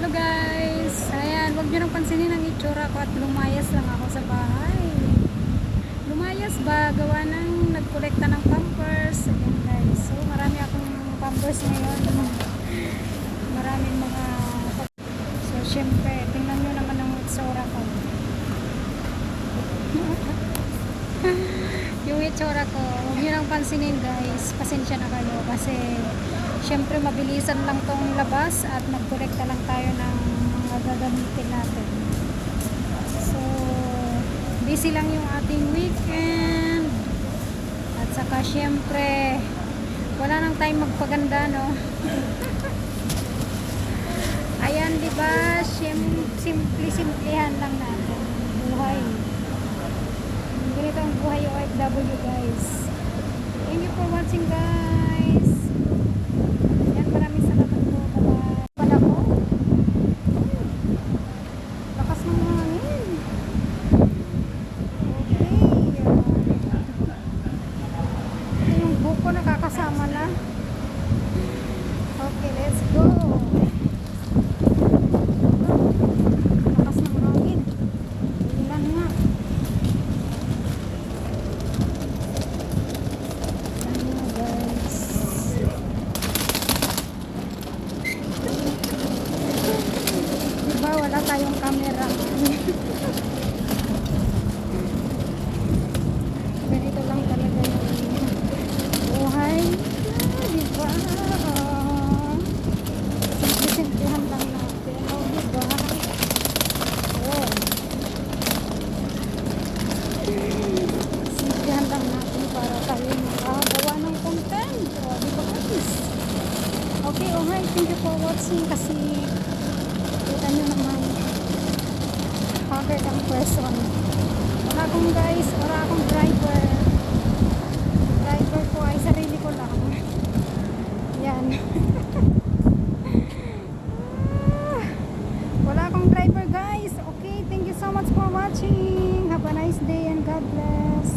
Hello guys! Ayan, huwag nyo nang pansinin ang itsura ko at lumayas lang ako sa bahay. Lumayas ba? Gawa ng nagkolekta ng pampers. Ayan guys. So marami akong pampers ngayon. Maraming mga... So syempre, tingnan nyo naman ang itsura ko. yung itsura ko, huwag nyo nang pansinin guys. Pasensya na kayo kasi syempre mabilisan lang tong labas at magkolekta lang tayo ng mga gagamitin natin. So, busy lang yung ating weekend. At saka syempre, wala nang time magpaganda, no? Ayan, di ba? Sim- Simple-simplihan lang natin. Buhay. Ganito ang buhay OFW, guys. Thank you for watching, guys. Wala tayong camera? Ganito lang talaga yung buhay. Ah, diba? Ah, Simple-simplihan lang natin. Oh, diba? Oh. Simplihan lang natin para tayo makagawa ng content. Oh, diba guys? Okay, oh hi. Thank you for watching kasi kita nyo naman haggard ang person. Wala akong guys, wala akong driver. Driver ko ay sarili ko lang. Yan. Wala akong driver guys. Okay, thank you so much for watching. Have a nice day and God bless.